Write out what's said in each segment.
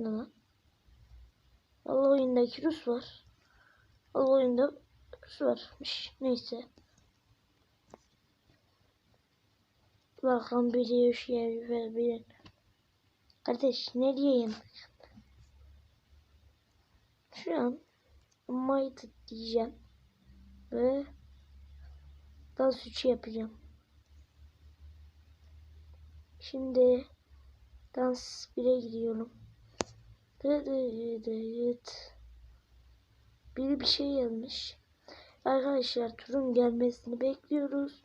Ne lan? Allah oyundaki Rus var. Allah oyunda Rus varmış. Neyse. Bakalım biri hoş yer ver bir. Kardeş ne diyeyim? Şu an Might diyeceğim. Ve dans 3'ü yapacağım. Şimdi dans 1'e gidiyorum. Biri bir şey yazmış. Arkadaşlar turun gelmesini bekliyoruz.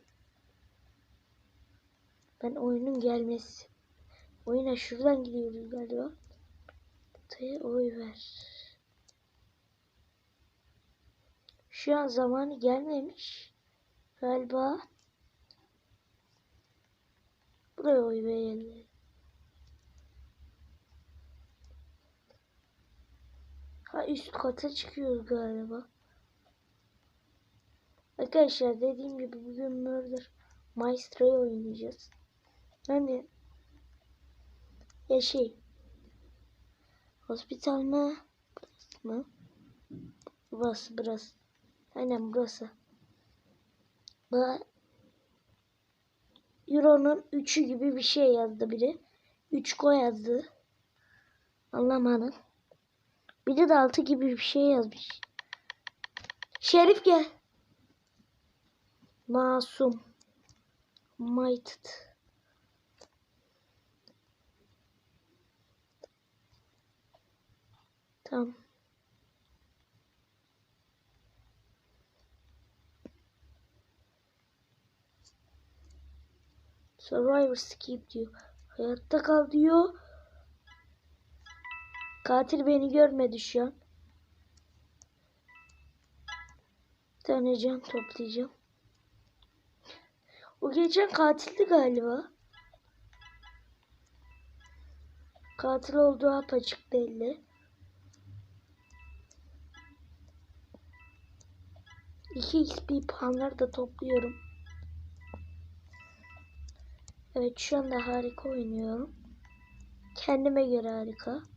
Ben oyunun gelmesi. Oyuna şuradan gidiyoruz galiba. Butaya oy ver. Şu an zamanı gelmemiş. Galiba. Buraya oy verelim. Üst kata çıkıyoruz galiba. Arkadaşlar dediğim gibi bugün Murder Maestro'yu oynayacağız. Hani ya şey hospital mı? Burası mı? Burası burası. Aynen burası. Bu Euro'nun 3'ü gibi bir şey yazdı biri. 3 ko yazdı. Anlamadım. Biri de 6 gibi bir şey yazmış. Şerif gel. Masum. Mighted. Tamam. Survivor skip diyor. Hayatta kal diyor. Katil beni görmedi şu an. Bir tane can toplayacağım. O geçen katildi galiba. Katil olduğu apaçık belli. İki XP puanları da topluyorum. Evet şu anda harika oynuyorum. Kendime göre harika.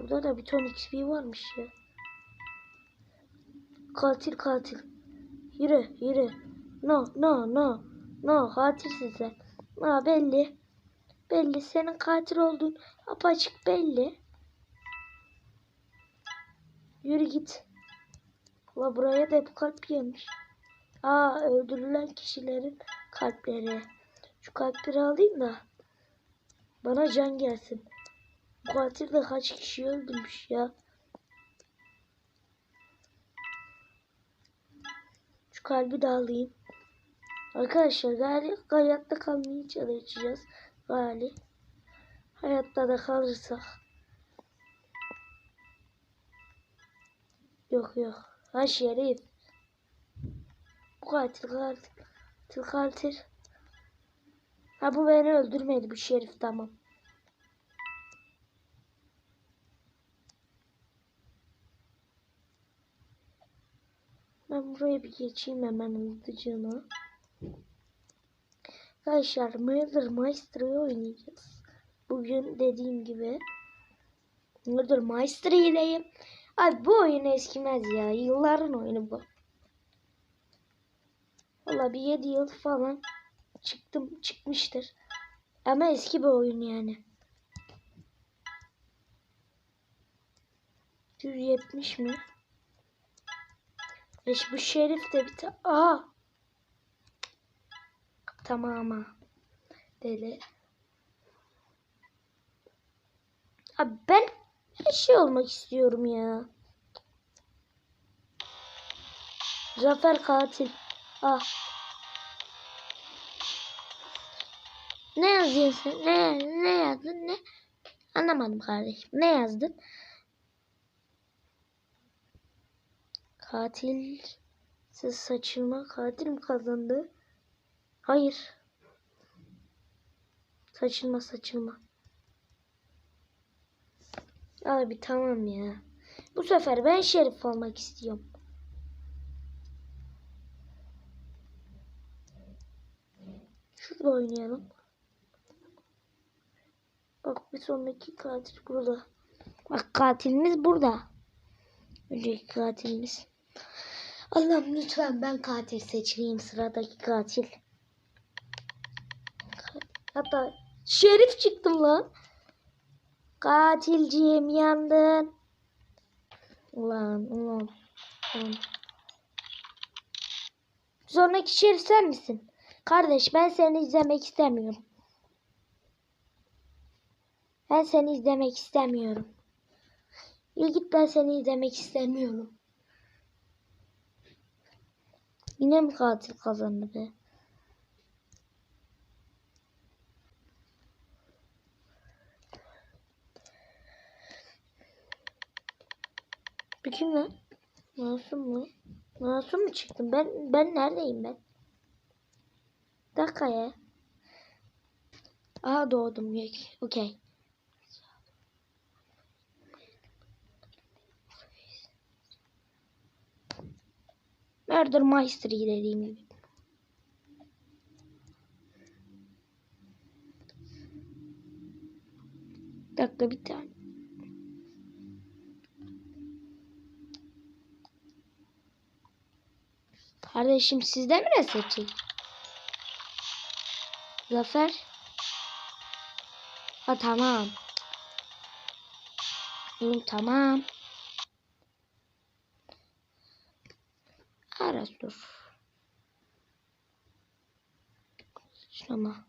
Burada da bir ton XP varmış ya. Katil katil. Yürü yürü. No no no. No katilsin sen. Ha belli. Belli senin katil olduğun apaçık belli. Yürü git. La buraya da hep kalp yemiş. Aa öldürülen kişilerin kalpleri. Şu kalpleri alayım da bana can gelsin. Katil kaç kişi öldürmüş ya. Şu kalbi de alayım. Arkadaşlar gari hayatta kalmayı çalışacağız. Gari. Hayatta da kalırsak. Yok yok. Ha şerif. Bu katil. Katil katil. Ha bu beni öldürmedi bu şerif tamam. Ben buraya bir geçeyim hemen hızlıcana. Arkadaşlar Murder Master'ı oynayacağız. Bugün dediğim gibi Murder Master ileyim. Abi bu oyun eskimez ya. Yılların oyunu bu. Valla bir 7 yıl falan çıktım çıkmıştır. Ama eski bir oyun yani. 170 mi? Eş bu şerif de bir ta Aa. Tamam Deli. Abi ben her şey olmak istiyorum ya. Zafer katil. Ah. Ne yazıyorsun? Ne ne yazdın? Ne? Anlamadım kardeşim. Ne yazdın? Katil siz saçılma katil mi kazandı? Hayır. Saçılma saçılma. Abi tamam ya. Bu sefer ben şerif olmak istiyorum. Şurada oynayalım. Bak bir sonraki katil burada. Bak katilimiz burada. Önceki katilimiz. Allah'ım lütfen ben katil seçeyim sıradaki katil. Hatta şerif çıktım lan. Katilciğim yandın. Ulan ulan. ulan. Sonraki şerif sen misin? Kardeş ben seni izlemek istemiyorum. Ben seni izlemek istemiyorum. Yürü git ben seni izlemek istemiyorum. Yine mi katil kazandı be? Kim lan? Masum mu? Masum mu çıktım? Ben ben neredeyim ben? Dakika ya. Aa doğdum. yok. Okey. Murder Mystery dediğim gibi. Dakika bir tane. Kardeşim sizde mi reset çek? Zafer. Ha tamam. Oğlum tamam. Dur. Şuna.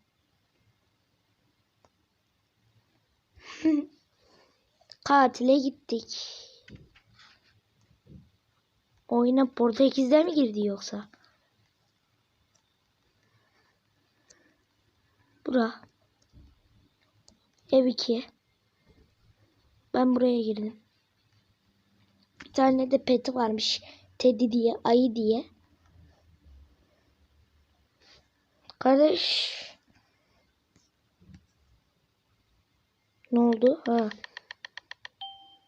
Katile gittik. Oyuna Portekiz'de mi girdi yoksa? Bura. Ev 2. Ben buraya girdim. Bir tane de peti varmış. Teddy diye, ayı diye. Kardeş. Ne oldu? Ha.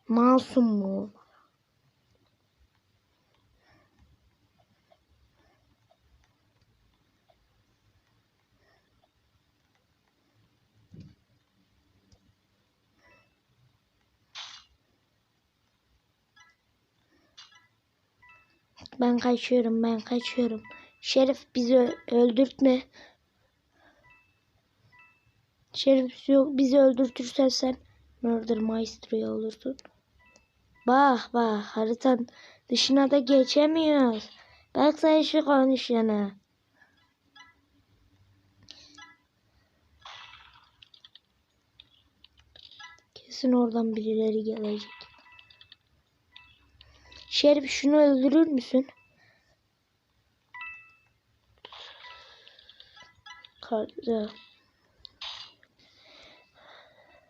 Masum mu? Ben kaçıyorum, ben kaçıyorum. Şerif bizi öldürtme. Şerif yok bizi öldürtürsen sen Murder Maestro'ya olursun. Bak bak haritanın dışına da geçemiyoruz. Bak sen şu konuşana. Kesin oradan birileri gelecek. Şerif şunu öldürür müsün? 好的